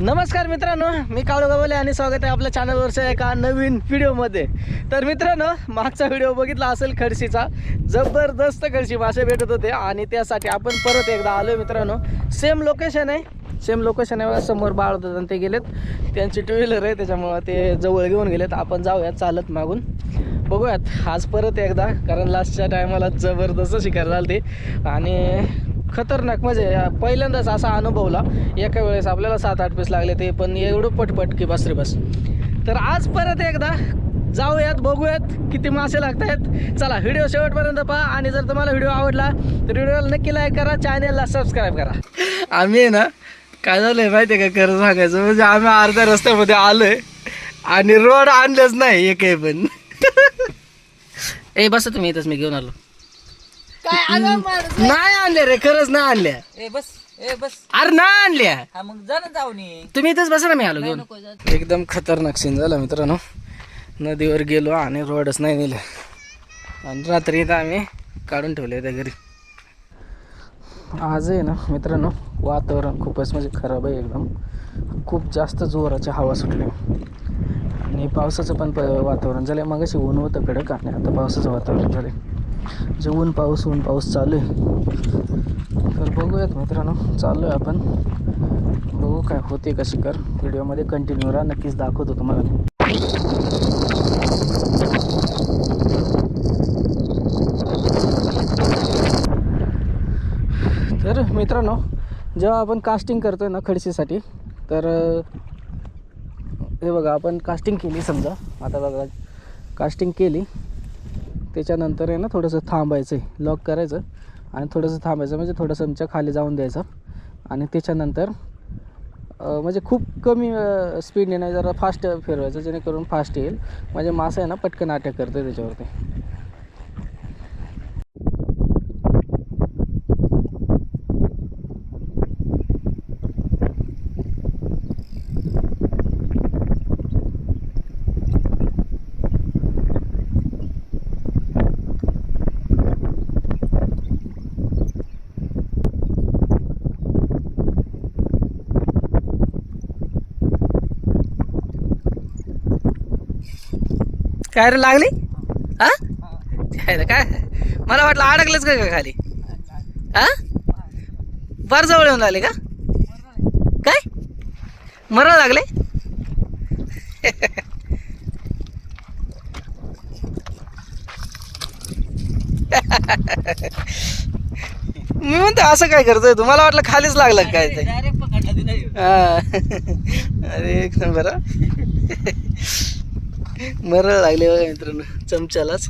नमस्कार मित्रांनो मी काळू गवले आणि स्वागत आहे आपल्या चॅनलवरच्या एका नवीन व्हिडिओमध्ये तर मित्रांनो मागचा व्हिडिओ बघितला असेल खडशीचा. जबरदस्त खडशी मासे भेटत होते आणि त्यासाठी आपण परत एकदा आलो मित्रांनो. सेम लोकेशन आहे. सेम लोकेशन आहे समोर बाळ होतात आणि ते गेलेत. त्यांची टू व्हीलर आहे त्याच्यामुळं ते जवळ घेऊन गेलेत. आपण जाऊयात चालत मागून. बघूयात. आज परत एकदा कारण लास्टच्या टायमाला जबरदस्त शिकायला झाली ते आणि खतरनाक म्हणजे पहिल्यांदाच असा अनुभवला. एका वेळेस आपल्याला सात आठ पीस लागले ते पण एवढं पटपट की बस रे बस. तर आज परत एकदा जाऊयात बघूयात किती मासे लागतायत. आहेत चला व्हिडिओ शेवटपर्यंत पहा. आणि जर तुम्हाला व्हिडिओ आवडला तर व्हिडिओला नक्की लाईक करा चॅनेलला सबस्क्राईब करा. आम्ही आहे ना काय झालंय माहिती आहे का खरं सांगायचं? म्हणजे आम्ही अर्ध्या रस्त्यामध्ये आलोय आणि रोड आणलंच नाही एकही पण. ए बस तुम्ही इथंच मी घेऊन आलो. काय अगं माणूस नाही आणल्या रे खरंच नाही आणल्या. ए बस ए बस. अरे नाही आणल्या. हा मग जा ना जाऊन ये. तुम्ही इथंच बसा ना मी आलो घेऊन. एकदम खतरनाक सीन झाला मित्रांनो. नदीवर गेलो आणि रोडच नाही नेलं. आणि रात्री इथं आम्ही काढून ठेवले त्या घरी. आज आहे ना मित्रांनो वातावरण खूपच म्हणजे खराब आहे एकदम. खूप जास्त जोराची हवा सुटली. आणि पावसाचं पण प वातावरण झालं आहे मगाशी ऊन होतं कडक आणि आता पावसाचं वातावरण झालं जे ऊन पाऊस ऊन पाऊस चालू आहे तर बघूयात मित्रांनो चाललो आहे आपण. बघू काय होते कशी कर. व्हिडिओमध्ये कंटिन्यू राहा नक्कीच दाखवतो तुम्हाला. तर मित्रांनो जेव्हा आपण कास्टिंग करतोय ना खडशीसाठी तर हे बघा आपण कास्टिंग केली समजा. आता बघा कास्टिंग केली. त्याच्यानंतर आहे ना थोडंसं थांबायचं आहे लॉक करायचं आणि थोडंसं थांबायचं. म्हणजे थोडंसं आमच्या खाली जाऊन द्यायचं. आणि त्याच्यानंतर म्हणजे खूप कमी स्पीडने नाही जरा फास्ट फिरवायचं जेणेकरून फास्ट येईल. म्हणजे मासा आहे ना पटकन अटॅक करतो त्याच्यावरती. काय रे लागली? हा? काय मला वाटलं अडकलंच का का खाली? हा? फार जवळ येऊन लागले का? काय? मरण लागले? मी म्हणतो असं काय करतोय तुम्हाला वाटलं खालीच लागलं काय ते. हा. अरे एक नंबर. मरळ लागले बघा मित्रांनो. चमच्यालाच.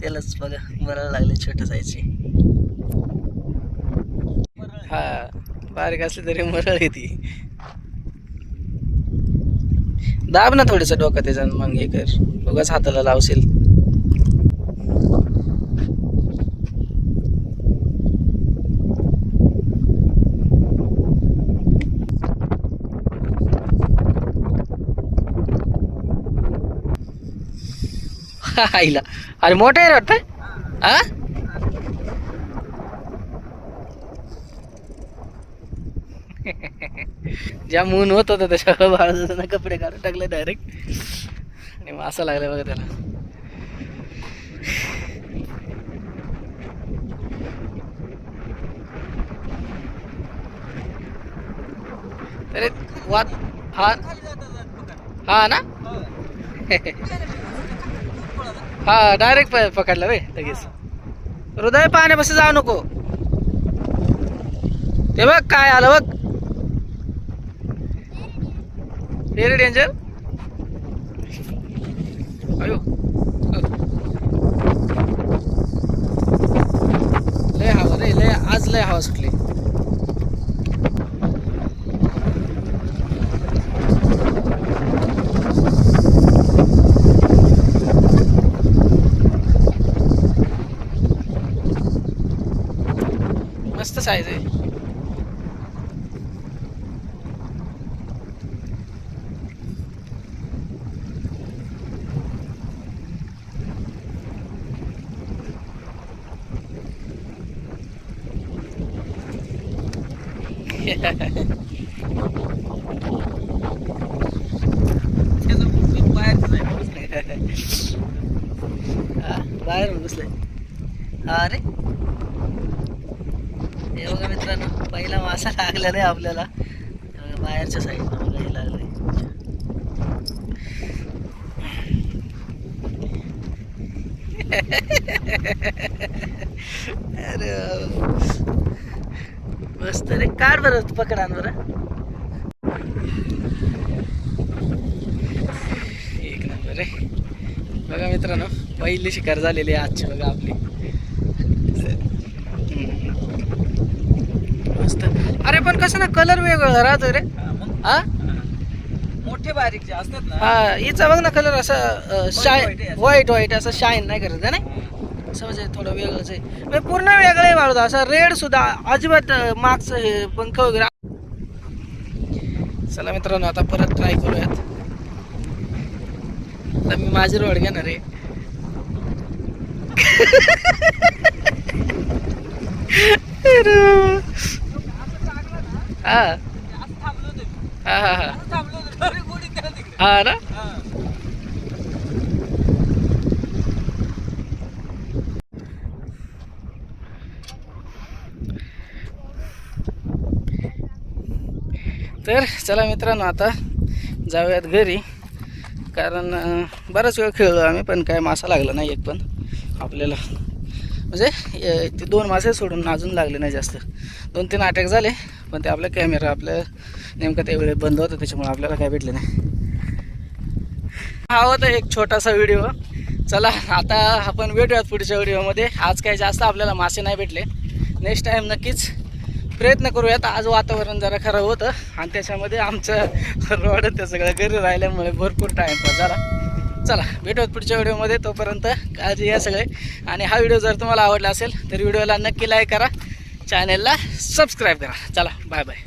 त्यालाच बघा मरळ लागले छोटं जायचे हा बारीक असली तरी मरळ येते. दाब ना थोडस डोकं त्याच्यानं मग हे कर. बघाच हाताला लावशील. आईला. अरे मोठं आहे वाटतं? हा ज्या मून होत होतं त्याच्या बाळाचं कपडे काढून टाकले डायरेक्ट आणि मासा लागला बघा त्याला. तरी वाद हा. हा ना? हा डायरेक्ट पकडला रे लगेच. हृदय पाण्यापासून जाऊ नको. ते बघ काय आलं बघ. व्हेरी डेंजर अयो. लय हवा रे लय आज लय हवा सुटली. मस्त साईज आहे बाहेर घुसले अरे हे बघा मित्रांनो पहिला मासा लागला नाही आपल्याला. बाहेरच्या साईडला बघा हे लागले अरे मस्त रे. काढ बरं पकडान बरं. एक नंबर रे बघा मित्रांनो पहिली शिकार झालेली आहे आजची बघा आपली. मस्त. अरे पण कसं ना कलर वेगळा राहतो रे. हा, मोठे बारीक जे असतात ना. हा हिचा बघ ना कलर असा शाय आहे. व्हाईट व्हाईट असं शाईन नाही करत आहे ना? असं म्हणजे थोडं वेगळंच आहे. म्हणजे पूर्ण वेगळं आहे बाळूदा असं रेड सुद्धा अजिबात मागचं हे पंख वगैरे. चला मित्रांनो आता परत ट्राय करूयात. आता मी माझी रोड घेणार आहे. अरे. हा. ना. तर चला मित्रांनो आता जाऊयात घरी. कारण बराच वेळ खेळलो आम्ही पण काय मासा लागला नाही एक पण आपल्याला. म्हणजे ते दोन मासे सोडून अजून लागले नाही जास्त. दोन तीन अटॅक झाले. पण ते आपला कॅमेरा आपलं नेमकं त्यावेळी बंद होतं त्याच्यामुळे आपल्याला काय भेटलं नाही. हा होता एक छोटासा व्हिडिओ चला आता आपण भेटूयात पुढच्या व्हिडिओमध्ये आज काही जास्त आपल्याला मासे नाही भेटले. नेक्स्ट टाईम नक्कीच प्रयत्न करूयात. आज वातावरण जरा खराब होतं. आणि त्याच्यामध्ये आमचं रोड ते सगळं घरी राहिल्यामुळे भरपूर टाईमपास झाला. चला भेटूयात पुढच्या व्हिडिओमध्ये तोपर्यंत काळजी घ्या सगळे. आणि हा व्हिडिओ जर तुम्हाला आवडला असेल तर व्हिडिओला नक्की लाईक करा. चॅनेलला सबस्क्राईब करा. चला बाय बाय